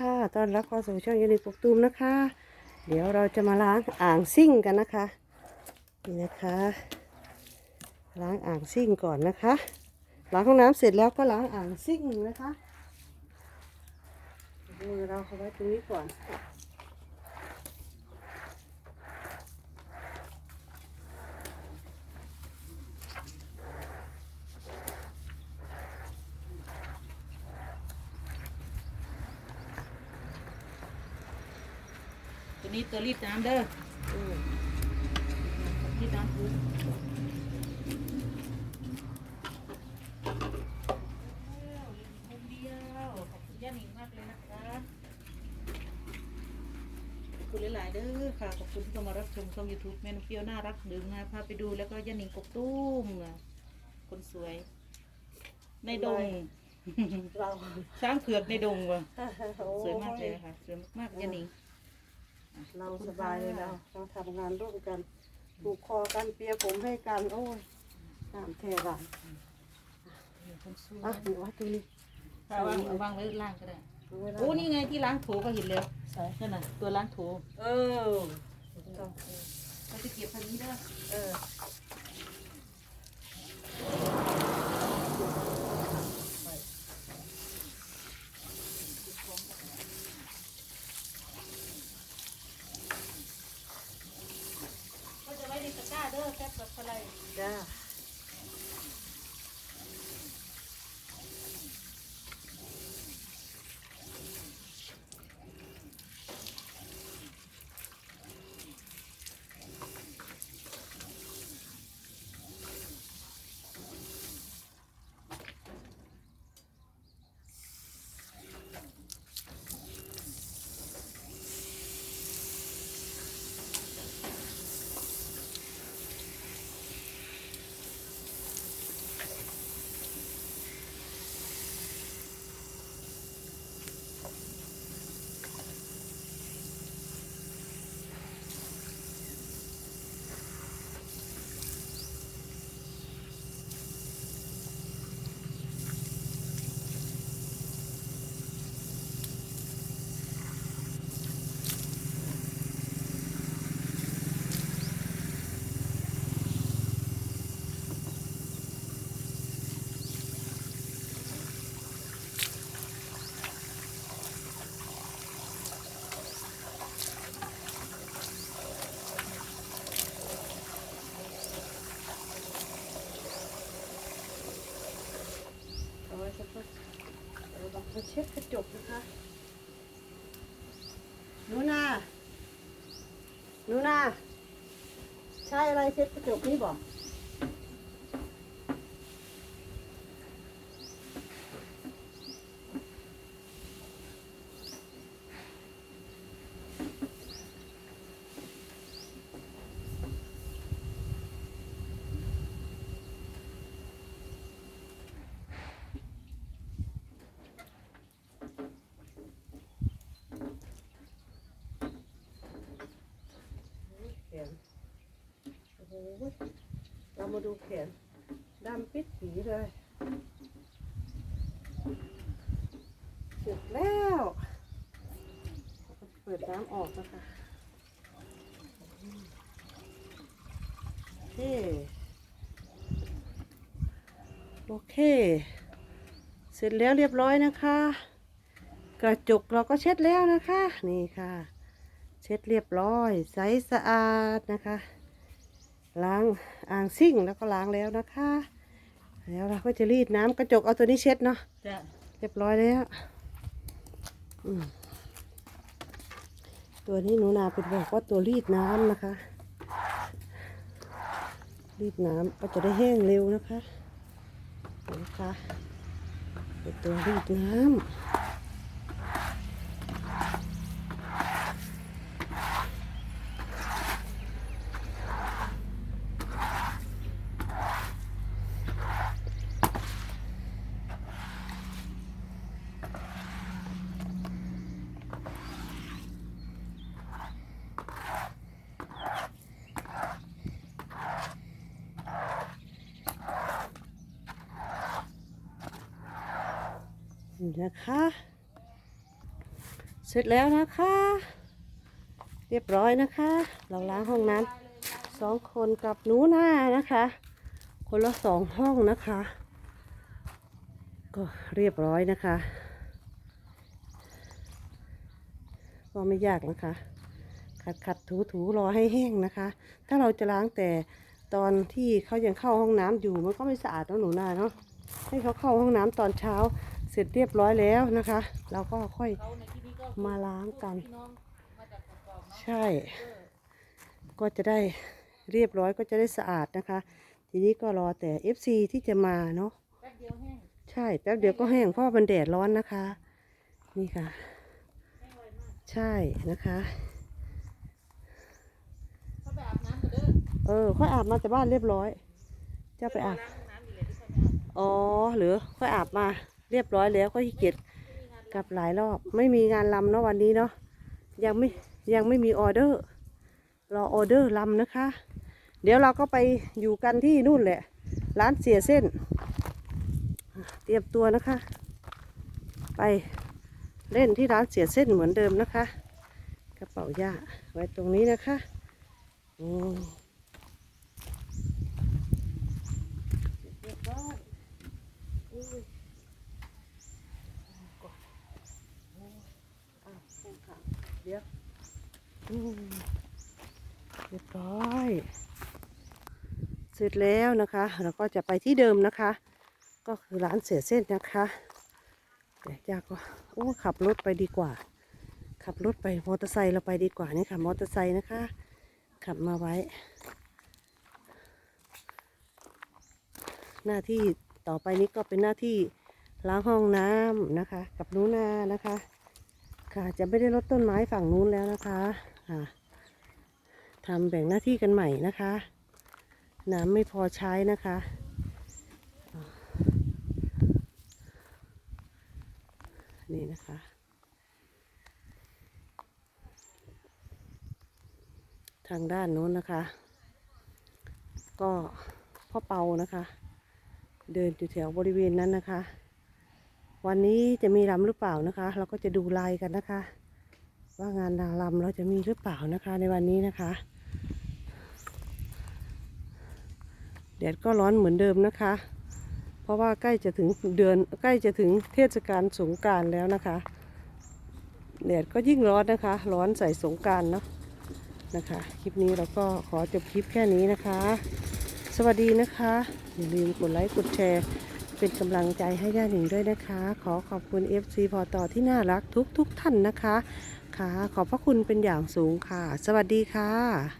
ค่ะตอนรับเข้าสู่ช่องยูนิปกตูมนะคะ เดี๋ยวเราจะมาล้างอ่างซิ่งกันนะคะนี่นะคะ ล้างอ่างซิ่งก่อนนะคะล้างห้องน้ำเสร็จแล้วก็ล้างอ่างซิ่งนะคะมือเราเอาไว้ตรงนี้ก่อน นี้ตัวรีดน้ำเด้ออืมรีดน้ำพื้นคนเดียวขอบคุณย่าหนิงมากเลยนะคะขอบคุณหลายๆเด้อค่ะ ขอบคุณที่เข้ามารับชมช่อง YouTube แม่นุกเปรี้ยวน่ารักดึงนะพาไปดูแล้วก็ย่าหนิงกบตุ้มนะคนสวย ในดงเราช้างเผือกในดงว่ะโอ้สวยมากเลยค่ะ สวยมากๆย่าหนิง เราสบายเลยเราเราทำงานร่วมกันผูกคอกันเปียผมให้กัน โอ้ยน้ำเทระคนสวยอะเดี๋ยวไว้ตรงนี้ถ้าวางเอาวางไว้ล่างก็ได้เอาไว้โอ้นี่ไงที่ล้างถูก็เห็นแล้วใส่นั่นน่ะตัวล้างถูเออเราจะเก็บพันนี้ได้เออ นูนาใช้อะไรเช็ดกระจกนี่บอก แขนโอ้โห เรามาดูแขนดำปิดผีเลยเสร็จแล้ว เปิดน้ำออกนะคะโอเคโอเค เสร็จแล้วเรียบร้อยนะคะ กระจกเราก็เช็ดแล้วนะคะ นี่ค่ะ เช็ดเรียบร้อย ใสสะอาดนะคะ ล้างอ่างซิ่งแล้วก็ล้างแล้วนะคะแล้วเราก็จะรีดน้ำกระจกเอาตัวนี้เช็ดเนาะจะเรียบร้อยแล้วอืมตัวนี้หนูนาเป็นบอกว่าตัวรีดน้ำนะคะ รีดน้ำก็จะได้แห้งเร็วนะคะนะคะเป็นตัวรีดน้ำ นี่นะคะ เสร็จแล้วนะคะ เรียบร้อยนะคะ เราล้างห้องน้ำสองคนกับหนูหน้านะคะ คนละสองห้องนะคะ ก็เรียบร้อยนะคะ ก็ไม่ยากนะคะ ขัดขัดถูถูรอให้แห้งนะคะ ถ้าเราจะล้างแต่ตอนที่เขายังเข้าห้องน้ำอยู่มันก็ไม่สะอาดเนาะหนูนาเนาะให้เขาเข้าห้องน้ำตอนเช้า เสร็จเรียบร้อยแล้วนะคะ เราก็ค่อยมาล้างกัน ใช่ ก็จะได้เรียบร้อยก็จะได้สะอาดนะคะ ทีนี้ก็รอแต่ FC ที่จะมาเนาะแป๊บเดียวแห้งใช่แป๊บเดียวก็แห้งเพราะว่ามันแดดร้อนนะคะ นี่ค่ะ ใช่นะคะเออ ค่อยอาบมาจากบ้านเรียบร้อย จะไปอาบ อ๋อ หรือ ค่อยอาบมา เรียบร้อยแล้วก็ขี้เกียจกลับหลายรอบ ไม่มีงานลำเนาะวันนี้เนาะยังไม่ยังไม่มีออเดอร์ รอออเดอร์ลำนะคะ เดี๋ยวเราก็ไปอยู่กันที่นู่นแหละ ร้านเสียเส้น เตรียมตัวนะคะ ไปเล่นที่ร้านเสียเส้นเหมือนเดิมนะคะ กระเป๋าย่าไว้ตรงนี้นะคะอืมเรียบร้อยอุ้ยก่อนโอ้ยอ้าวแข้งขาเดี๋ยวอืมเรียบร้อย เสร็จแล้วนะคะ เราก็จะไปที่เดิมนะคะ ก็คือร้านเสียเส้นนะคะแต่ยากก็โอ้ขับรถไปดีกว่า ขับรถไปมอเตอร์ไซค์เราไปดีกว่านี่ค่ะมอเตอร์ไซค์นะคะ ขับมาไว้ หน้าที่ต่อไปนี้ก็เป็นหน้าที่ล้างห้องน้ำนะคะ กับนูนานะคะ ค่ะจะไม่ได้ลดต้นไม้ฝั่งนู้นแล้วนะคะะทำแบ่งหน้าที่กันใหม่นะคะ น้ำไม่พอใช้นะคะนี่นะคะ ทางด้านโน้นนะคะ ก็พ่อเปานะคะ เดินอยู่แถวบริเวณนั้นนะคะ วันนี้จะมีรำหรือเปล่านะคะ เราก็จะดูลายกันนะคะ ว่างานนางรำเราจะมีหรือเปล่านะคะในวันนี้นะคะแดดก็ร้อนเหมือนเดิมนะคะ เพราะว่าใกล้จะถึงเดือนใกล้จะถึงเทศกาลสงการแล้วนะคะแดดก็ยิ่งร้อนนะคะ ร้อนใส่สงการเนาะนะคะ คลิปนี้เราก็ขอจบคลิปแค่นี้นะคะ สวัสดีนะคะ อย่าลืมกดไลค์กดแชร์ เป็นกำลังใจให้ย่าหนิงด้วยนะคะ ขอขอบคุณ FC พอต่อที่น่ารักทุกทุกท่านนะคะ ค่ะ ขอบพระคุณเป็นอย่างสูงค่ะ สวัสดีค่ะ